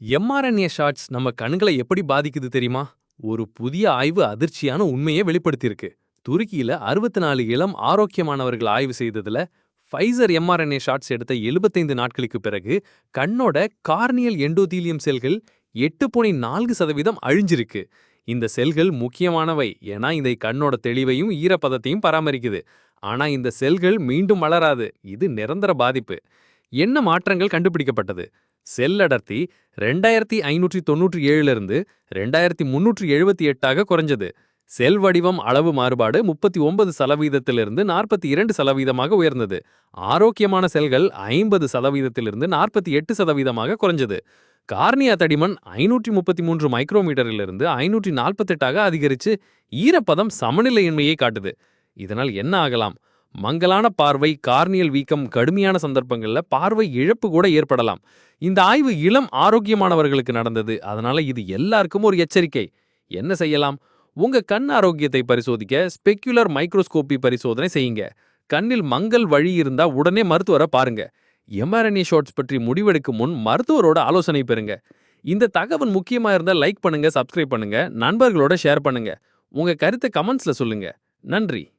MRNA shots நம்ம கண்களை எப்படி பாதிக்குது தெரியுமா? ஒரு புதிய ஆய்வு அதிர்ச்சியான உண்மையை வெளிப்படுத்தியிருக்கு. துருக்கியில அறுபத்தி நாலு இளம் ஆரோக்கியமானவர்கள் ஆய்வு செய்ததுல ஃபைசர் எம்ஆர்என்ஏ ஷாட்ஸ் எடுத்த 75 நாட்களுக்கு பிறகு கண்ணோட கார்னியல் எண்டோதீலியம் செல்கள் எட்டு புள்ளி நான்கு சதவீதம் அழிஞ்சிருக்கு. இந்த செல்கள் முக்கியமானவை ஏன்னா இதை கண்ணோட தெளிவையும் ஈரப்பதத்தையும் பராமரிக்குது. ஆனா இந்த செல்கள் மீண்டும் வளராது இது நிரந்தர பாதிப்பு. என்ன மாற்றங்கள் கண்டுபிடிக்கப்பட்டது? செல் அடர்த்தி ரெண்டாயிரத்தி ஐநூற்றி தொண்ணூற்றி ஏழுல இருந்து ரெண்டாயிரத்தி முன்னூற்றி எழுபத்தி எட்டாக குறைஞ்சது. செல் வடிவம் அளவு மாறுபாடு முப்பத்தி ஒன்பது சதவீதத்திலிருந்து நாற்பத்தி இரண்டு சதவீதமாக உயர்ந்தது. ஆரோக்கியமான செல்கள் ஐம்பது சதவீதத்திலிருந்து நாற்பத்தி எட்டு சதவீதமாக குறைஞ்சது. கார்னியா தடிமன் ஐநூற்றி முப்பத்தி மூன்று மைக்ரோமீட்டரிலிருந்து ஐநூற்றி நாற்பத்தெட்டாக அதிகரிச்சு ஈரப்பதம் சமநிலையின்மையை காட்டுது. இதனால் என்ன ஆகலாம்? மங்கலான பார்வை கார்னியல் வீக்கம் கடுமையான சந்தர்ப்பங்கள்ல பார்வை இழப்பு கூட ஏற்படலாம். இந்த ஆய்வு இளம் ஆரோக்கியமானவர்களுக்கு நடந்தது. அதனால இது எல்லாருக்கும் ஒரு எச்சரிக்கை. என்ன செய்யலாம்? உங்க கண் ஆரோக்கியத்தை பரிசோதிக்க ஸ்பெக்குலர் மைக்ரோஸ்கோப்பி பரிசோதனை செய்யுங்க. கண்ணில் மங்கல் வழி இருந்தா உடனே மருத்துவரை பாருங்க. எம்ஆர்என்ஏ ஷார்ட்ஸ் பற்றி முடிவெடுக்கும் முன் மருத்துவரோட ஆலோசனை பெறுங்க. இந்த தகவல் முக்கியமா இருந்தா லைக் பண்ணுங்க சப்ஸ்கிரைப் பண்ணுங்க நண்பர்களோட ஷேர் பண்ணுங்க. உங்க கருத்தை கமெண்ட்ஸ்ல சொல்லுங்க. நன்றி.